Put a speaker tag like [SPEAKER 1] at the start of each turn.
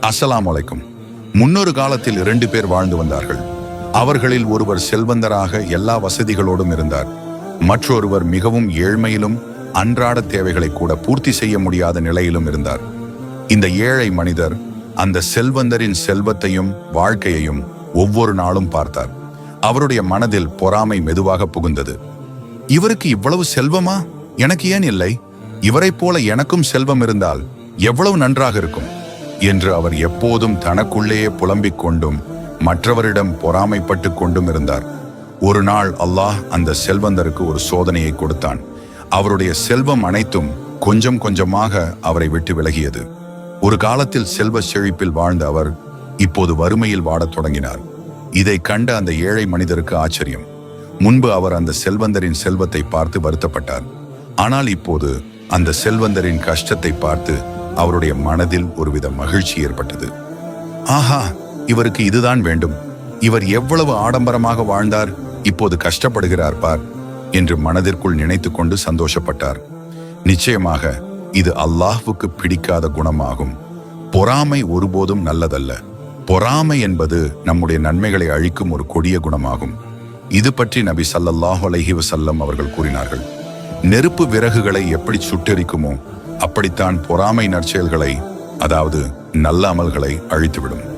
[SPEAKER 1] அஸ்லாம் வலைக்கும் முன்னொரு காலத்தில் இரண்டு பேர் வாழ்ந்து வந்தார்கள். அவர்களில் ஒருவர் செல்வந்தராக எல்லா வசதிகளோடும் இருந்தார். மற்றொருவர் மிகவும் ஏழ்மையிலும் அன்றாட தேவைகளை கூட பூர்த்தி செய்ய முடியாத நிலையிலும் இருந்தார். இந்த ஏழை மனிதர் அந்த செல்வந்தரின் செல்வத்தையும் வாழ்க்கையையும் ஒவ்வொரு நாளும் பார்த்தார். அவருடைய மனதில் பொறாமை மெதுவாக புகுந்தது. இவருக்கு இவ்வளவு செல்வமா? எனக்கு ஏன் இல்லை? இவரைப் போல எனக்கும் செல்வம் இருந்தால் எவ்வளவு நன்றாக இருக்கும்? என்று அவர் எப்போதும் தனக்குள்ளேயே புலம்பிக் கொண்டும் மற்றவரிடம் பொறாமைப்பட்டு கொண்டும் இருந்தார். ஒரு நாள் அல்லாஹ் அந்த செல்வந்தருக்கு ஒரு சோதனையை கொடுத்தான். அவருடைய செல்வம் அனைத்தும் கொஞ்சம் கொஞ்சமாக அவரை விட்டு விலகியது. ஒரு காலத்தில் செல்வ செழிப்பில் வாழ்ந்த அவர் இப்போது வறுமையில் வாடத் தொடங்கினார். இதை கண்ட அந்த ஏழை மனிதருக்கு ஆச்சரியம். முன்பு அவர் அந்த செல்வந்தரின் செல்வத்தை பார்த்து வருத்தப்பட்டார். ஆனால் இப்போது அந்த செல்வந்தரின் கஷ்டத்தை பார்த்து அவருடைய மனதில் ஒருவித மகிழ்ச்சி ஏற்பட்டது. ஆஹா இவருக்கு இதுதான் வேண்டும். இவர் எவ்வளவு ஆடம்பரமாக வாழ்ந்தார் இப்போது கஷ்டப்படுகிறார் பார் என்று மனதிற்குள் நினைத்து கொண்டு சந்தோஷப்பட்டார். நிச்சயமாக இது அல்லாஹ்வுக்கு பிடிக்காத குணமாகும். பொறாமை ஒருபோதும் நல்லதல்ல. பொறாமை என்பது நம்முடைய நன்மைகளை அழிக்கும் ஒரு கொடிய குணமாகும். இது பற்றி நபி ஸல்லல்லாஹு அலஹி வசல்லம் அவர்கள் கூறினார்கள். நெருப்பு விறகுகளை எப்படி சுட்டெரிக்குமோ அப்படித்தான் பொறாமை நற்செயல்களை அதாவது நல்ல அமல்களை அழித்துவிடும்.